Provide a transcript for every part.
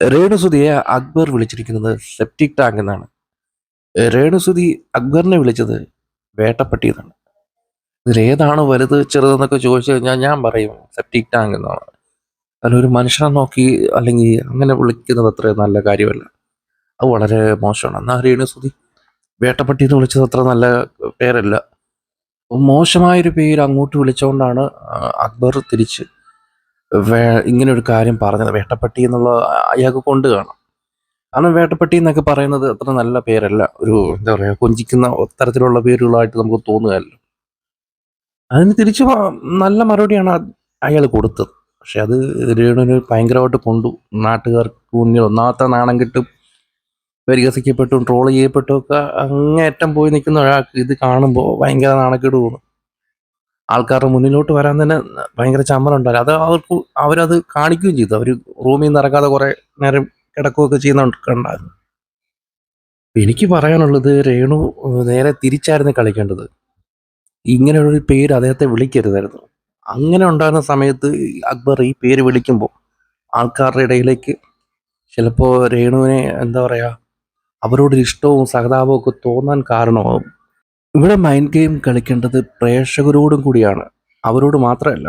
രേണുസുതിയെ അക്ബർ വിളിച്ചിരിക്കുന്നത് septic tank എന്നാണ്. രേണുസുതി അക്ബറിനെ വിളിച്ചത് വേട്ടപ്പെട്ടി എന്നാണ് ഇതിലേതാണ് വലുത് ചെറുതെന്നൊക്കെ ചോദിച്ചു കഴിഞ്ഞാൽ ഞാൻ പറയും സെപ്റ്റിക് ടാങ്ക് എന്നാണ്. അല്ല ഒരു മനുഷ്യനെ നോക്കി അല്ലെങ്കിൽ അങ്ങനെ വിളിക്കുന്നത് അത്ര നല്ല കാര്യമല്ല. അത് വളരെ മോശമാണ്. എന്നാൽ രേണുസുതി വേട്ടപ്പട്ടി എന്ന് വിളിച്ചത് അത്ര നല്ല പേരല്ല. മോശമായൊരു പേര് അങ്ങോട്ട് വിളിച്ചുകൊണ്ടാണ് അക്ബർ തിരിച്ച് ഇങ്ങനെ ഒരു കാര്യം പറഞ്ഞത് വേട്ടപ്പട്ടി എന്നുള്ള അയാൾക്ക് കൊണ്ട് കാണാം. കാരണം വേട്ടപ്പട്ടി എന്നൊക്കെ പറയുന്നത് അത്ര നല്ല പേരല്ല. ഒരു എന്താ പറയുക കൊഞ്ചിക്കുന്ന തരത്തിലുള്ള പേരുകളായിട്ട് നമുക്ക് തോന്നുകയല്ലോ. അതിന് തിരിച്ചു നല്ല മറുപടിയാണ് അയാൾ കൊടുത്തത്. പക്ഷെ അത് രേണുവിന് ഭയങ്കരമായിട്ട് കൊണ്ടു. നാട്ടുകാർക്ക് മുന്നിൽ ഒന്നാമത്തെ നാണം കിട്ടും പരിഹസിക്കപ്പെട്ടും ട്രോൾ ചെയ്യപ്പെട്ടും ഒക്കെ അങ്ങേറ്റം പോയി നിൽക്കുന്ന ഒരാൾക്ക് ഇത് കാണുമ്പോൾ ഭയങ്കര നാണക്കേട് തോന്നും. ആൾക്കാരുടെ മുന്നിലോട്ട് വരാൻ തന്നെ ഭയങ്കര ചമ്മലുണ്ടല്ലോ. അത് അവർക്ക് അവരത് കാണിക്കുകയും ചെയ്തു. അവർ റൂമിൽ നിന്ന് ഇറങ്ങാതെ കുറെ നേരം കിടക്കുകയൊക്കെ ചെയ്യുന്നുണ്ടായിരുന്നു എനിക്ക് പറയാനുള്ളത് രേണു നേരെ തിരിച്ചായിരുന്നു കളിക്കേണ്ടത്. ഇങ്ങനെയുള്ളൊരു പേര് അദ്ദേഹത്തെ വിളിക്കരുതായിരുന്നു. അങ്ങനെ ഉണ്ടാകുന്ന സമയത്ത് അക്ബർ ഈ പേര് വിളിക്കുമ്പോൾ ആൾക്കാരുടെ ഇടയിലേക്ക് ചിലപ്പോൾ രേണുവിനെ എന്താ പറയുക അവരോടൊരു ഇഷ്ടവും സഹതാപവും ഒക്കെ തോന്നാൻ കാരണമാവും. ഇവിടെ മൈൻഡ് ഗെയിം കളിക്കേണ്ടത് പ്രേക്ഷകരോടും കൂടിയാണ്. അവരോട് മാത്രമല്ല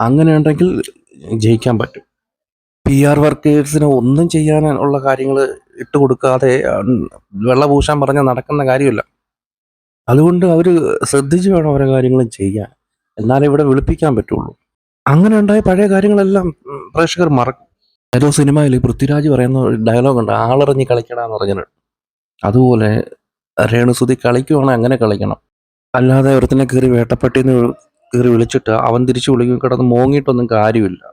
അങ്ങനെയുണ്ടെങ്കിൽ ജയിക്കാൻ പറ്റും. പി ആർ വർക്കേഴ്സിന് ഒന്നും ചെയ്യാൻ ഉള്ള കാര്യങ്ങൾ ഇട്ട് കൊടുക്കാതെ വെള്ള വെള്ളപൂശാൻ പറഞ്ഞാൽ നടക്കുന്ന കാര്യമല്ല. അതുകൊണ്ട് അവർ ശ്രദ്ധിച്ച് വേണം ഓരോ കാര്യങ്ങളും ചെയ്യാൻ. എന്നാലേ ഇവിടെ വിളിപ്പിക്കാൻ പറ്റുള്ളൂ. അങ്ങനെ ഉണ്ടായ പഴയ കാര്യങ്ങളെല്ലാം പ്രേക്ഷകർ മറക്കും. ഏതോ സിനിമയിൽ പൃഥ്വിരാജ് പറയുന്ന ഡയലോഗ് ഉണ്ട് ആളെറിഞ്ഞ് കളിക്കണമെന്ന് പറഞ്ഞിട്ടുണ്ട് അതുപോലെ രേണുസുതി കളിക്കുവാണെങ്കിൽ അങ്ങനെ കളിക്കണം. അല്ലാതെ ഒരുത്തിനെ കയറി വേട്ടപ്പെട്ടിന്ന് കയറി വിളിച്ചിട്ട് അവൻ തിരിച്ചു വിളിക്കും. കിടന്ന് മോങ്ങിയിട്ടൊന്നും കാര്യമില്ല.